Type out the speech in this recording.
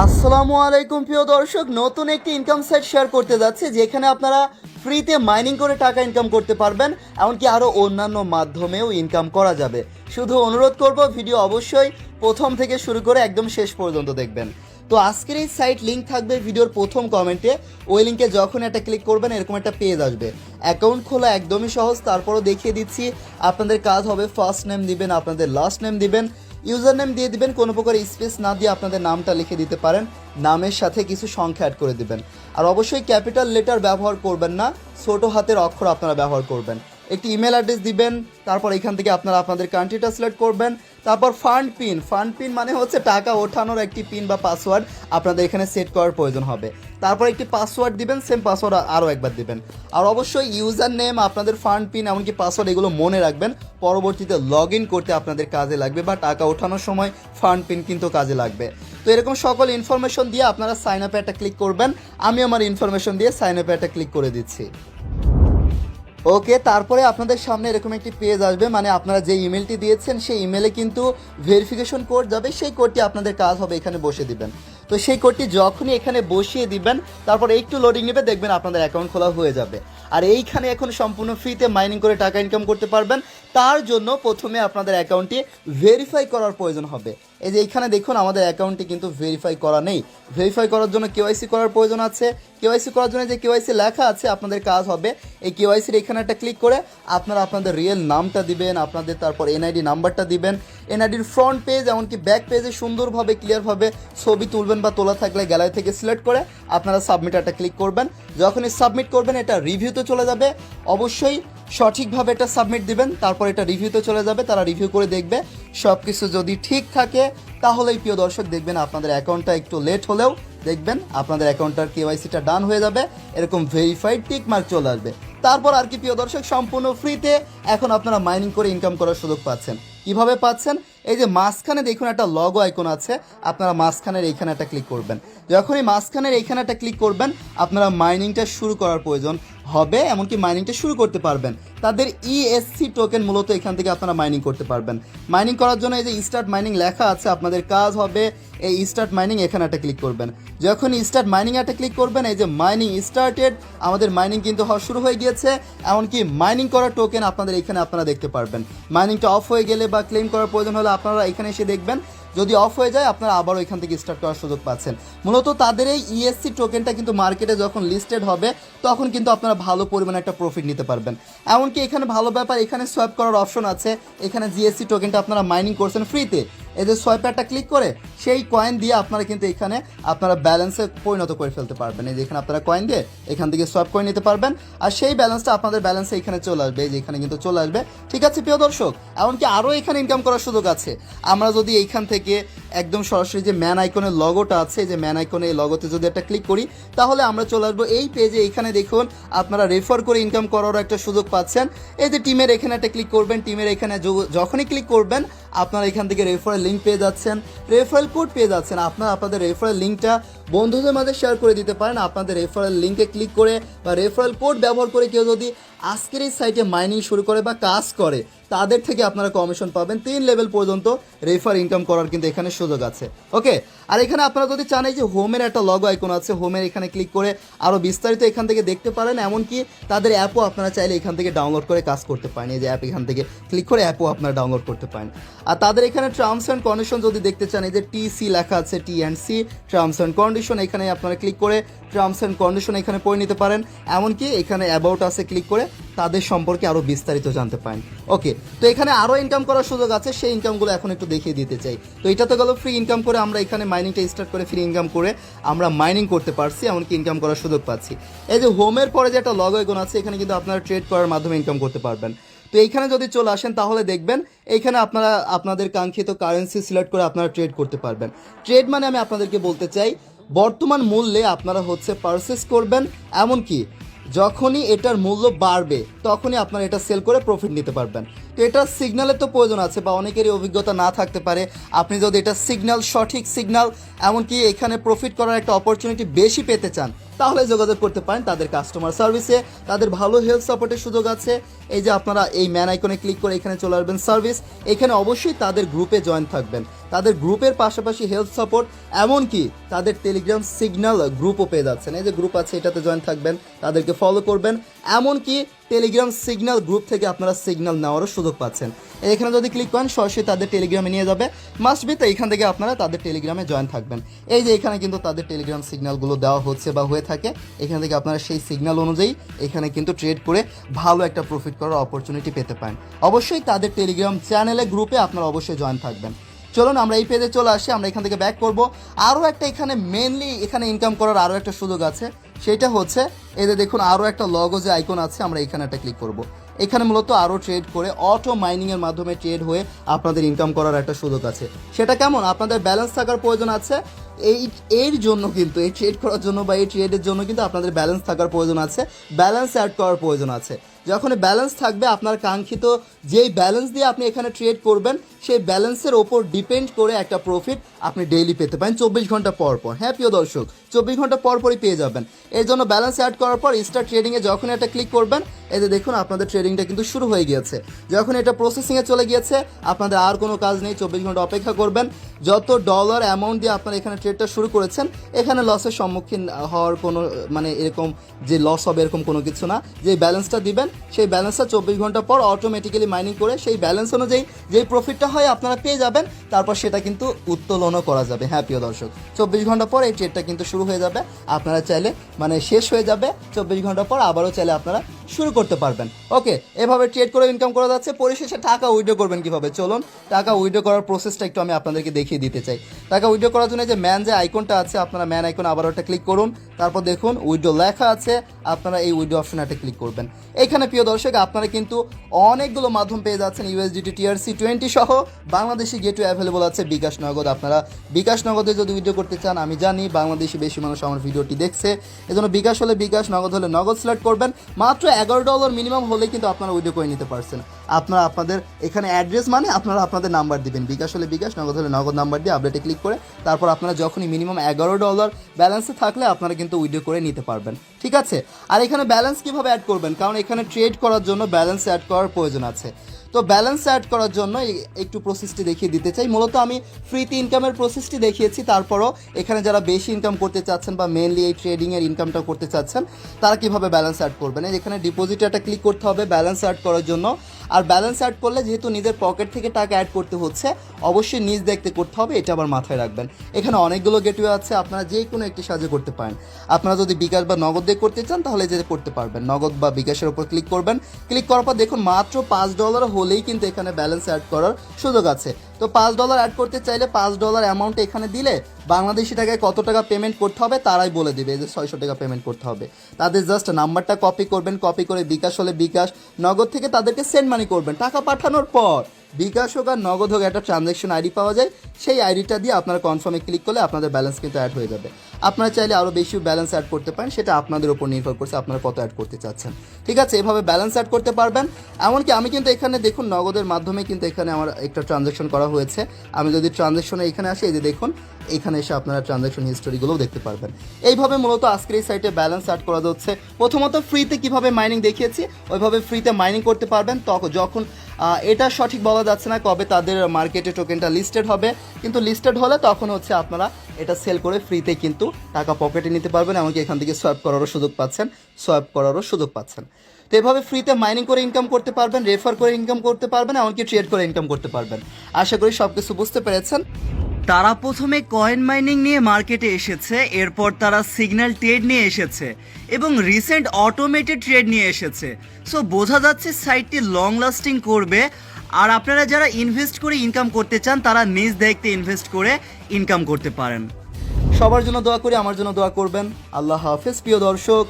আসসালামু আলাইকুম, প্রিয় দর্শক। নতুন একটি ইনকাম সাইট শেয়ার করতে যাচ্ছে, যেখানে আপনারা ফ্রিতে মাইনিং করে টাকা ইনকাম করতে পারবেন, এমনকি আরও অন্যান্য মাধ্যমেও ইনকাম করা যাবে। শুধু অনুরোধ করব ভিডিও অবশ্যই প্রথম থেকে শুরু করে একদম শেষ পর্যন্ত দেখবেন। তো আজকের এই সাইট লিঙ্ক থাকবে ভিডিওর প্রথম কমেন্টে ওই লিঙ্কে যখন একটা ক্লিক করবেন, এরকম একটা পেজ আসবে। অ্যাকাউন্ট খোলা একদমই সহজ, তারপরও দেখিয়ে দিচ্ছি, আপনাদের কাজ হবে ফার্স্ট নেম দিবেন, আপনাদের লাস্ট নেম দিবেন। ইউজার নেম দিয়ে দিবেন, কোনো প্রকার স্পেস না দিয়ে আপনাদের নামটা লিখে দিতে পারেন, নামের সাথে কিছু সংখ্যা অ্যাড করে দিবেন। আর অবশ্যই ক্যাপিটাল লেটার ব্যবহার করবেন না, ছোট হাতের অক্ষর আপনারা ব্যবহার করবেন। একটি ইমেল অ্যাড্রেস দিবেন, তারপর এখান থেকে আপনারা আপনাদের কান্ট্রিটা সিলেক্ট করবেন, তারপর ফান্ড পিন ফান্ড পিন মানে হচ্ছে টাকা ওঠানোর একটি পিন বা পাসওয়ার্ড আপনাদের এখানে সেট করার প্রয়োজন হবে। তারপর একটি পাসওয়ার্ড দিবেন সেম পাসওয়ার্ড আরও একবার দিবেন। আর অবশ্যই ইউজার নেম আপনাদের ফান্ড পিন এমনকি পাসওয়ার্ড এগুলো মনে রাখবেন। পরবর্তীতে লগ ইন করতে আপনাদের কাজে লাগবে বা টাকা ওঠানোর সময় ফান্ড পিন কিন্তু কাজে লাগবে। তো এরকম সকল ইনফরমেশন দিয়ে আপনারা সাইন আপে একটা ক্লিক করবেন। আমি আমার ইনফরমেশন দিয়ে সাইন আপে একটা ক্লিক করে দিচ্ছি। ওকে তারপরে আপনাদের সামনে এরকম একটি পেজ আসবে মানে আপনারা যে ইমেলটি দিয়েছেন, সেই ইমেলে কিন্তু ভেরিফিকেশন কোড যাবে, সেই কোডটি আপনাদের কাজ হবে, এখানে বসে দিবেন। তো সেই কোডটি যখনই এখানে বসিয়ে দিবেন, তারপর একটু লোডিং নেবে, দেখবেন আপনাদের অ্যাকাউন্ট খোলা হয়ে যাবে। আর এইখানে এখন সম্পূর্ণ ফ্রিতে মাইনিং করে টাকা ইনকাম করতে পারবেন। তার জন্য প্রথমে আপনাদের অ্যাকাউন্টটি ভেরিফাই করার প্রয়োজন হবে। এই যে এখানে দেখুন, আমাদের অ্যাকাউন্টটি কিন্তু ভেরিফাই করা নেই। ভেরিফাই করার জন্য কেওয়াইসি করার প্রয়োজন আছে। কেওয়াইসি করার জন্য যে কেওয়াইসি লেখা আছে, আপনাদের কাজ হবে এই কেওয়াইসির এখানে একটা ক্লিক করে আপনারা আপনাদের রিয়েল নামটা দিবেন, আপনাদের তারপর এনআইডি নাম্বারটা দিবেন। এনআইডির ফ্রন্ট পেজ এমনকি ব্যাক পেজে সুন্দরভাবে ক্লিয়ারভাবে ছবি তুলবেন বা তোলা থাকলে গ্যালারি থেকে সিলেক্ট করে আপনারা সাবমিট একটা ক্লিক করবেন। যখনই সাবমিট করবেন, এটা রিভিউতে চলে যাবে। অবশ্যই সঠিকভাবে এটা সাবমিট দিবেন, তারপর এটা রিভিউতে চলে যাবে, তারা রিভিউ করে দেখবে। সব কিছু যদি ঠিক থাকে, তাহলেই প্রিয় দর্শক, দেখবেন আপনাদের অ্যাকাউন্টটা একটু লেট হলেও দেখবেন আপনাদের অ্যাকাউন্টটার কেওয়াইসিটা ডান হয়ে যাবে, এরকম ভেরিফাইড টিক মার্ক চলে আসবে। তারপর আর কি প্রিয় দর্শক, সম্পূর্ণ ফ্রিতে এখন আপনারা মাইনিং করে ইনকাম করার সুযোগ পাচ্ছেন। কীভাবে পাচ্ছেন? এই যে মাঝখানে দেখুন একটা লগো আইকন আছে, আপনারা মাঝখানের এইখানে একটা ক্লিক করবেন। যখনই মাঝখানের এইখানে একটা ক্লিক করবেন, আপনারা মাইনিংটা শুরু করার প্রয়োজন। হবে, এমনকি মাইনিংটা শুরু করতে পারবেন। তাদের ইএসসি টোকেন মূলত এখান থেকে আপনারা মাইনিং করতে পারবেন। মাইনিং করার জন্য এই যে স্টার্ট মাইনিং লেখা আছে, আপনাদের কাজ হবে এই স্টার্ট মাইনিং এখানে একটা ক্লিক করবেন। যখন স্টার্ট মাইনিং একটা ক্লিক করবেন, এই যে মাইনিং স্টার্টেড আমাদের মাইনিং কিন্তু হওয়া শুরু হয়ে গিয়েছে, এমনকি মাইনিং করার টোকেন আপনাদের এখানে আপনারা দেখতে পারবেন। মাইনিংটা অফ হয়ে গেলে বা ক্লেম করার প্রয়োজন হলে আপনারা এখানে এসে দেখবেন যদি অফ হয়ে যায়, আপনারা আবারও এখান থেকে স্টার্ট করার সুযোগ পাচ্ছেন। মূলত তাদের এই ইএসসি টোকেনটা কিন্তু মার্কেটে যখন লিস্টেড হবে, তখন কিন্তু আপনারা ভালো পরিমাণে একটা প্রফিট নিতে পারবেন। এমনকি এখানে ভালো ব্যাপার, এখানে সোয়াপ করার অপশন আছে। এখানে জিএসসি টোকেনটা আপনারা মাইনিং করছেন ফ্রিতে এই যে সোয়াইপে একটা ক্লিক করে, সেই কয়েন দিয়ে আপনারা কিন্তু এখানে আপনারা ব্যালেন্সে পরিণত করে ফেলতে পারবেন। এই যে এখানে আপনারা কয়েন দিয়ে এখান থেকে সোয়াপ করে নিতে পারবেন। আর সেই ব্যালেন্সটা আপনাদের ব্যালেন্সে এখানে চলে আসবে। এই যে এখানে কিন্তু চলে আসবে। ঠিক আছে, প্রিয় দর্শক, এমনকি আরও এখানে ইনকাম করার সুযোগ আছে। আমরা যদি এইখান থেকে একদম সরাসরি যে ম্যান আইকনের লগোটা আছে যে ম্যান আইকনে এই লগোতে যদি একটা ক্লিক করি, তাহলে আমরা চলে আসব এই পেজে এখানে দেখুন, আপনারা রেফার করে ইনকাম করারও একটা সুযোগ পাচ্ছেন। এই যে টিমের এখানে একটা ক্লিক করবেন টিমের এখানে যখনই ক্লিক করবেন, আপনারা এখান থেকে রেফারেল লিঙ্ক পেয়ে যাচ্ছেন। রেফারেল কোড পেয়ে যাচ্ছেন। আপনারা আপনাদের রেফারেল লিঙ্কটা বন্ধুদের মাঝে শেয়ার করে দিতে পারেন। আপনাদের রেফারেল লিঙ্কে ক্লিক করে বা রেফারেল কোড ব্যবহার করে কেউ যদি আজকের এই সাইটে মাইনিং শুরু করে বা কাজ করে, তাদের থেকে আপনারা কমিশন পাবেন তিন লেভেল পর্যন্ত রেফার ইনকাম করার কিন্তু এখানে সুযোগ আছে। ওকে আর এখানে আপনারা যদি চান, এই যে হোমের একটা লগো আইকন আছে, হোমের এখানে ক্লিক করে আরও বিস্তারিত এখান থেকে দেখতে পারেন। এমনকি তাদের অ্যাপও আপনারা চাইলে এখান থেকে ডাউনলোড করে কাজ করতে পারেন। এই যে অ্যাপ এখান থেকে ক্লিক করে অ্যাপও আপনারা ডাউনলোড করতে পারেন। আর তাদের এখানে টার্মস অ্যান্ড কন্ডিশন যদি দেখতে চান, এই যে টি সি লেখা আছে T and C terms and condition এখানে আপনারা ক্লিক করে টার্মস অ্যান্ড কন্ডিশন এখানে পড়ে নিতে পারেন। এমনকি এখানে অ্যাবাউট আছে ক্লিক করে তাদের সম্পর্কে আরও বিস্তারিত জানতে পারেন। ওকে, তো এখানে আরও ইনকাম করার সুযোগ আছে, সেই ইনকামগুলো এখন একটু দেখিয়ে দিতে চাই। তো এটা তো গেল ফ্রি ইনকাম করে আমরা এখানে মাইনিংটা স্টার্ট করে ফ্রি ইনকাম করে আমরা মাইনিং করতে পারছি, এমনকি ইনকাম করার সুযোগ পাচ্ছি। এই যে হোমের পরে যে একটা লগ আইকন আছে, এখানে কিন্তু আপনারা ট্রেড করার মাধ্যমে ইনকাম করতে পারবেন। তো এইখানে যদি চলে আসেন, তাহলে দেখবেন এইখানে আপনারা, আপনাদের কাঙ্ক্ষিত কারেন্সি সিলেক্ট করে আপনারা ট্রেড করতে পারবেন। ট্রেড মানে আমি আপনাদেরকে বলতে চাই, বর্তমান মূল্যে আপনারা হচ্ছে পারচেস করবেন, এমনকি যখনই এটার মূল্য বাড়বে তখনই আপনারা এটা সেল করে প্রফিট নিতে পারবেন। এটা সিগন্যালের তো প্রয়োজন আছে বা অনেকেরই অভিজ্ঞতা না থাকতে পারে। আপনি যদি এটা সিগন্যাল সঠিক সিগন্যাল এমনকি এখানে প্রফিট করার একটা অপরচুনিটি বেশি পেতে চান, তাহলে যোগাযোগ করতে পারেন তাদের কাস্টমার সার্ভিসে তাদের ভালো হেলথ সাপোর্টের সুযোগ আছে। এই যে আপনারা এই ম্যান আইকনে ক্লিক করে এখানে চলে আসবেন সার্ভিস এখানে অবশ্যই তাদের গ্রুপে জয়েন থাকবেন। তাদের গ্রুপের পাশাপাশি হেলথ সাপোর্ট এমনকি তাদের টেলিগ্রাম সিগন্যাল গ্রুপও পেয়ে যাচ্ছেন। এই যে গ্রুপ আছে, এটাতে জয়েন থাকবেন, তাদেরকে ফলো করবেন। এমনকি টেলিগ্রাম সিগন্যাল গ্রুপ থেকে আপনারা সিগন্যাল নেওয়ারও সুযোগ পাচ্ছেন। এখানে যদি ক্লিক করেন, সরাসরি তাদের টেলিগ্রামে নিয়ে যাবে। মাস্ট বি তো এখান থেকে আপনারা তাদের টেলিগ্রামে জয়েন থাকবেন। এই যে এখানে কিন্তু তাদের টেলিগ্রাম সিগন্যালগুলো দেওয়া হচ্ছে বা হয়ে থাকে, এখান থেকে আপনারা সেই সিগন্যাল অনুযায়ী এখানে কিন্তু ট্রেড করে ভালো একটা প্রফিট করার অপরচুনিটি পেতে পারেন। অবশ্যই তাদের টেলিগ্রাম চ্যানেলে গ্রুপে আপনারা অবশ্যই জয়েন থাকবেন। চলুন, আমরা এই পেজে চলে আসি, আমরা এখান থেকে ব্যাক করব। আরও একটা এখানে মেনলি এখানে ইনকাম করার আরও একটা সুযোগ আছে। সেটা হচ্ছে যে দেখুন আরও একটা লগো যে আইকন আছে, আমরা এখানে একটা ক্লিক করব। এখানে মূলত আরও ট্রেড করে অটো মাইনিংয়ের মাধ্যমে ট্রেড হয়ে আপনাদের ইনকাম করার একটা সুযোগ আছে। সেটা কেমন? আপনাদের ব্যালেন্স থাকার প্রয়োজন আছে। এই, এর জন্য কিন্তু, এই ট্রেড করার জন্য বা এই ট্রেডের জন্য কিন্তু আপনাদের ব্যালেন্স থাকার প্রয়োজন আছে। ব্যালেন্স অ্যাড করার প্রয়োজন আছে। যখন ব্যালেন্স থাকবে, আপনার কাঙ্ক্ষিত যেই ব্যালেন্স দিয়ে আপনি এখানে ট্রেড করবেন, সেই ব্যালেন্সের ওপর ডিপেন্ড করে একটা প্রফিট আপনি ডেইলি পেতে পারেন চব্বিশ ঘণ্টা পর পর। হ্যাঁ প্রিয় দর্শক, চব্বিশ ঘণ্টা পর পরই পেয়ে যাবেন। এর জন্য ব্যালেন্স অ্যাড করার পর স্টার ট্রেডিংয়ে যখন একটা ক্লিক করবেন এই যে দেখুন, আপনাদের ট্রেডিংটা কিন্তু শুরু হয়ে গিয়েছে। যখন এটা প্রসেসিংয়ে চলে গিয়েছে, আপনাদের আর কোনো কাজ নেই, চব্বিশ ঘণ্টা অপেক্ষা করবেন। যত ডলার অ্যামাউন্ট দিয়ে আপনারা এখানে ট্রেডটা শুরু করেছেন, এখানে লসের সম্মুখীন হওয়ার কোনো মানে এরকম যে লস হবে এরকম কোনো কিছু না। যে ব্যালেন্সটা দিবেন, সেই ব্যালেন্সটা চব্বিশ ঘণ্টা পর অটোমেটিক্যালি মাইনিং করে সেই ব্যালেন্স অনুযায়ী যেই প্রফিটটা হয় আপনারা পেয়ে যাবেন, তারপর সেটা কিন্তু উত্তোলনও করা যাবে। হ্যাঁ প্রিয় দর্শক, চব্বিশ ঘণ্টা পর এই ট্রেডটা কিন্তু শুরু হয়ে যাবে। আপনারা চাইলে মানে শেষ হয়ে যাবে, চব্বিশ ঘণ্টা পর আবারও চাইলে আপনারা শুরু করতে পারবেন। ওকে এভাবে ট্রেড করে ইনকাম করা যাচ্ছে, পরিশেষে টাকা উইড্রো করবেন কীভাবে? চলুন, টাকা উইড্রো করার প্রসেসটা একটু আমি আপনাদেরকে দেখিয়ে দিতে চাই। টাকা উইড্রো করার জন্য যে ম্যান যে আইকনটা আছে, আপনারা ম্যান আইকন আবার ওটা ক্লিক করুন। তারপর দেখুন উইডো লেখা আছে, আপনারা এই উইডো অপশনে একটা ক্লিক করবেন। এখানে প্রিয় দর্শক, আপনারা কিন্তু অনেকগুলো মাধ্যম পেয়ে যাচ্ছেন ইউএসডিটি টিআরসি টোয়েন্টি সহ। বাংলাদেশি গেটওয়ে অ্যাভেলেবল আছে বিকাশ নগদ। আপনারা বিকাশ নগদে যদি উইড্রো করতে চান, আমি জানি বাংলাদেশি বেশি মানুষ আমার ভিডিওটি দেখছে। এজন্য বিকাশ হলে বিকাশ, নগদ হলে নগদ সিলেক্ট করবেন। মাত্র এগারো ডলার মিনিমাম হলে কিন্তু আপনারা উইডো করে নিতে পারছেন। আপনারা আপনাদের এখানে অ্যাড্রেস মানে আপনারা আপনাদের নাম্বার দিবেন। বিকাশ হলে বিকাশ, নগদ হলে নগদ নাম্বার দিয়ে আপডেটে ক্লিক করে, তারপর আপনারা যখনই মিনিমাম এগারো ডলার ব্যালেন্সে থাকলে আপনারা কিন্তু উইড্রো করে নিতে পারবেন। ঠিক আছে? আর এখানে ব্যালেন্স কীভাবে অ্যাড করবেন? কারণ এখানে ট্রেড করার জন্য ব্যালেন্স অ্যাড করার প্রয়োজন আছে। তো ব্যালেন্স অ্যাড করার জন্য একটু প্রসেসটি দেখিয়ে দিতে চাই। মূলত আমি ফ্রিতে ইনকামের প্রসেসটি দেখিয়েছি। তারপরও এখানে যারা বেশি ইনকাম করতে চাচ্ছেন বা মেনলি এই ট্রেডিংয়ের ইনকামটা করতে চাচ্ছেন, তারা কীভাবে ব্যালেন্স অ্যাড করবেন? এখানে ডিপোজিটে একটা ক্লিক করতে হবে ব্যালেন্স অ্যাড করার জন্য। আর ব্যালেন্স অ্যাড করলে যেহেতু নিজের পকেট থেকে টাকা অ্যাড করতে হচ্ছে, অবশ্যই নিজ দেখতে করতে হবে, এটা আবার মাথায় রাখবেন। এখানে অনেকগুলো গেটওয়ে আছে, আপনারা যে কোনো একটি সাহায্য করতে পারেন। আপনারা যদি বিকাশ বা নগদ দিয়ে করতে চান, তাহলে যে করতে পারবেন। নগদ বা বিকাশের উপর ক্লিক করবেন। ক্লিক করার পর দেখুন, মাত্র পাঁচ ডলার হলেই কিন্তু এখানে ব্যালেন্স অ্যাড করার সুযোগ আছে। তো পাঁচ ডলার অ্যাড করতে চাইলে পাঁচ ডলার অ্যামাউন্ট এখানে দিলে বাংলাদেশি টাকায় কত টাকা পেমেন্ট করতে হবে তারাই বলে দেবে যে ছয়শো টাকা পেমেন্ট করতে হবে। তাদের জাস্ট নাম্বারটা কপি করবেন কপি করে বিকাশ হলে বিকাশ, নগদ থেকে তাদেরকে সেন্ড মানি করবেন, টাকা পাঠানোর পর। বিকাশ হোক আর নগদ হোক, একটা ট্রানজ্যাকশন আইডি পাওয়া যায়, সেই আইডিটা দিয়ে আপনারা কনফার্মে ক্লিক করলে আপনাদের ব্যালেন্স কিন্তু অ্যাড হয়ে যাবে। আপনারা চাইলে আরও বেশি ব্যালেন্স অ্যাড করতে পারেন, সেটা আপনাদের উপর নির্ভর করছে আপনারা কত অ্যাড করতে চাচ্ছেন। ঠিক আছে, এভাবে ব্যালেন্স অ্যাড করতে পারবেন। এমনকি আমি কিন্তু এখানে দেখুন, নগদের মাধ্যমে কিন্তু এখানে আমার একটা ট্রানজ্যাকশন করা হয়েছে। আমি যদি ট্রানজ্যাকশনে এখানে আসি, এই যে দেখুন, এখানে এসে আপনারা ট্রানজ্যাকশন হিস্টোরিগুলোও দেখতে পারবেন। এইভাবে মূলত আজকের এই সাইটে ব্যালেন্স অ্যাড করা যাচ্ছে প্রথমত ফ্রিতে কীভাবে মাইনিং দেখিয়েছি, ওইভাবে ফ্রিতে মাইনিং করতে পারবেন। তখন যখন এটা সঠিক বলা যাচ্ছে না কবে তাদের মার্কেটে টোকেনটা লিস্টেড হবে, কিন্তু লিস্টেড হলে তখন হচ্ছে আপনারা এটা সেল করে ফ্রিতে কিন্তু টাকা পকেটে নিতে পারবেন, এমনকি এখান থেকে সোয়াইপ করারও সুযোগ পাচ্ছেন সোয়াইপ করারও সুযোগ পাচ্ছেন। তো এভাবে ফ্রিতে মাইনিং করে ইনকাম করতে পারবেন রেফার করে ইনকাম করতে পারবেন, এমনকি ট্রেড করে ইনকাম করতে পারবেন। আশা করি সব কিছু বুঝতে পেরেছেন। তারা প্রথমে কয়েন মাইনিং নিয়ে মার্কেটে এসেছে, এরপর তারা সিগন্যাল ট্রেড নিয়ে এসেছে এবং রিসেন্ট অটোমেটেড ট্রেড নিয়ে এসেছে। সো বোঝা যাচ্ছে সাইটটি লং লাস্টিং করবে, আর আপনারা যারা ইনভেস্ট করে ইনকাম করতে চান, তারা নিজ দায়িত্বে ইনভেস্ট করে ইনকাম করতে পারেন। সবার জন্য দোয়া করি, আমার জন্য দোয়া করবেন। আল্লাহ হাফেজ। প্রিয় দর্শক